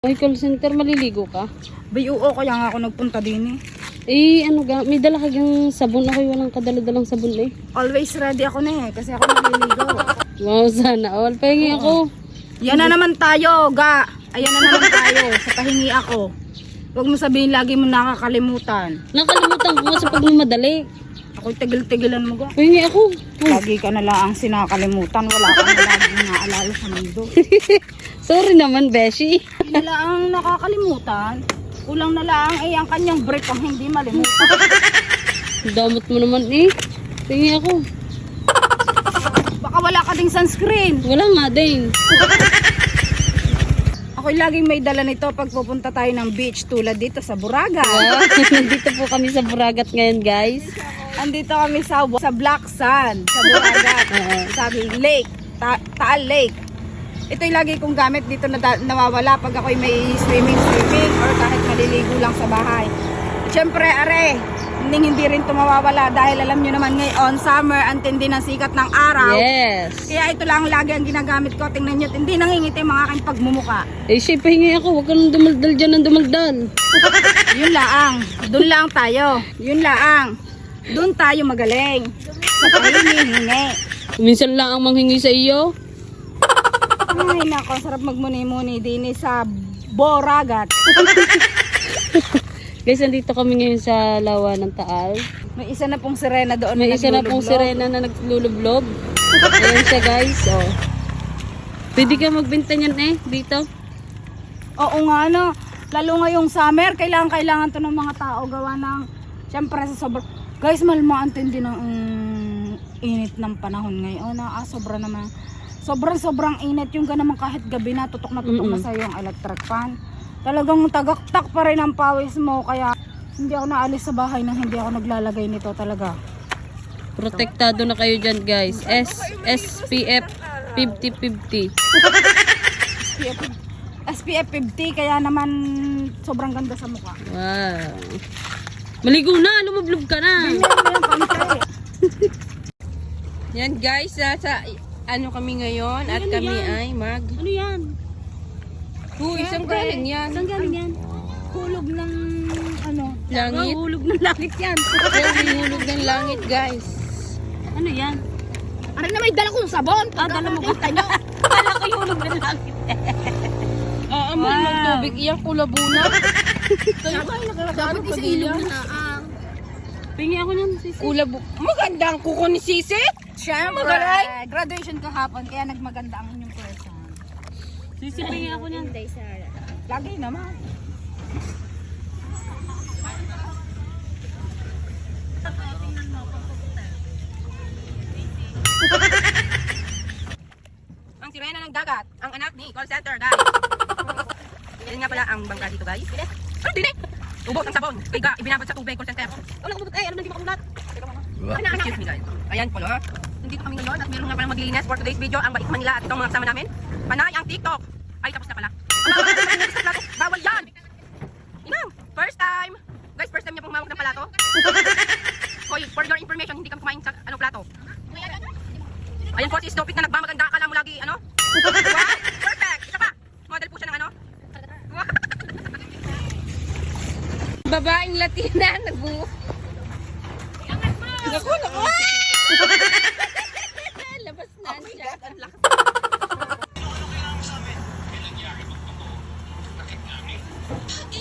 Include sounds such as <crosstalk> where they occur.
Ay, call center, maliligo ka? Bay, oo, kaya nga ako nagpunta din eh. Eh, ano ga, may dala kagang sabon. Ako walang kadala-dalang sabon eh. Always ready ako na eh, kasi ako naliligo. Wow, sana all. Pahingi ako. Yan na naman tayo, ga. Ayan na naman tayo, sa pahingi ako. Huwag mo sabihin lagi mo nakakalimutan. Nakalimutan ko nga sa pagmamadali. Ako'y tigil-tigilan mo, ga. Pahingi ako. Oh, Lagi ka na lang ang sinakalimutan. Wala kang lagi naalala sa mundo. <laughs> sorry naman, Beshi. Wala ang nakakalimutan. Kulang na lang ay ang kanyang break ang hindi malimutan. Damot mo naman eh. Pahingi ako. Baka wala ka ding sunscreen. Wala nga din. Ako'y laging may dala nito pag pupunta tayo ng beach tulad dito sa Buraga. Wow, <laughs> nandito po kami sa Buragat ngayon, guys. Andito kami sa sa Black Sand, sa Buragat. <laughs> Oo. sa lake, Ta- Taal Lake. Ito yung lagi kong gamit dito na nawawala pag ako'y may swimming swimming or kahit maliligo lang sa bahay. Siyempre, are, hindi, hindi rin ito mawawala dahil alam nyo naman ngayon, summer, ang tindi ng sikat ng araw. Yes. Kaya ito lang lagi ang ginagamit ko. Tingnan nyo, hindi nangingiti mga aking pagmumuka. Eh, siya, pahingi ako. Huwag ka nang dumaldal dyan ng dumaldal. <laughs> Yun laang. Doon lang tayo. Yun laang. Doon tayo magaling. Sa pahingi-hingi. Minsan lang ang manghingi sa iyo. Ay, nako, sarap magmuni-muni din eh sa Boragat. <laughs> Guys, nandito kami ngayon sa Lawa ng Taal. May isa na pong sirena doon. May isa na pong sirena na naglulublob. Ayan siya guys. Oh. Pwede ka magbenta niyan eh, dito. Oo nga, no. Lalo ngayong summer, kailangan kailangan to ng mga tao gawa ng, syempre sa sobrang, guys, malmaantin din ng mm, init ng panahon ngayon. Ah, sobra naman. Sobrang sobrang init yung ganun kahit gabi na tutok na tutok na Mm-mm. sa yung electric fan. Talagang tagaktak pa rin ang pawis mo kaya hindi ako naalis sa bahay nang hindi ako naglalagay nito talaga. Protektado na kayo dyan guys. S SPF 50-50. SPF, SPF 50 kaya naman sobrang ganda sa mukha. Wow. Maligo na, lumublob ka na. Na. <laughs> Yan guys, sa ano kami ngayon at Ano kami yan? ay mag... Ano yan? Uy, isang galing yan. Saan galing yan? Hulog ng ano. Langit. Oh, hulog ng langit yan. Yan, hulog ng langit guys. ano yan? Ano na may dala kong sabon? Ah, dala mo ba? Kala <laughs> ko yung hulog ng langit. <laughs> Ah, amoy Wow. ng tubig. Iyang kulabuna. Nakakano pa din yan? Pingi ako niyan, sis. Kulabu. Magandang kuko ni Sisi. Siyempre, Magaling. graduation kahapon kaya nagmaganda ang inyong person. Sisi, pingi ako niyan. Lagi naman. <laughs> Ang sirena ng dagat. Ang anak ni call center guys. Yan nga pala ang bangka dito guys. Ano din eh? Ubot ng sabon. Kaya ibinabad sa tubig call center. Wala kumabot. Eh, ano na di makamulat? Ano, excuse me guys. Ayan po no. Nandito kami ngayon at meron nga palang maglilinis for today's video. Ang bait Manila at itong mga kasama namin. Panay ang TikTok. Ay, tapos na pala. Bawal yan. Inang, first time. Guys, first time niya pong mawag ng palato. Hoy, for your information, hindi kami kumain sa ano plato. Ayan po si Stupid na nagmamaganda. Akala mo lagi, ano? Perfect. Isa pa. Model po siya ng ano? Babaeng Latina, nagbu... Naku, naku! Okay.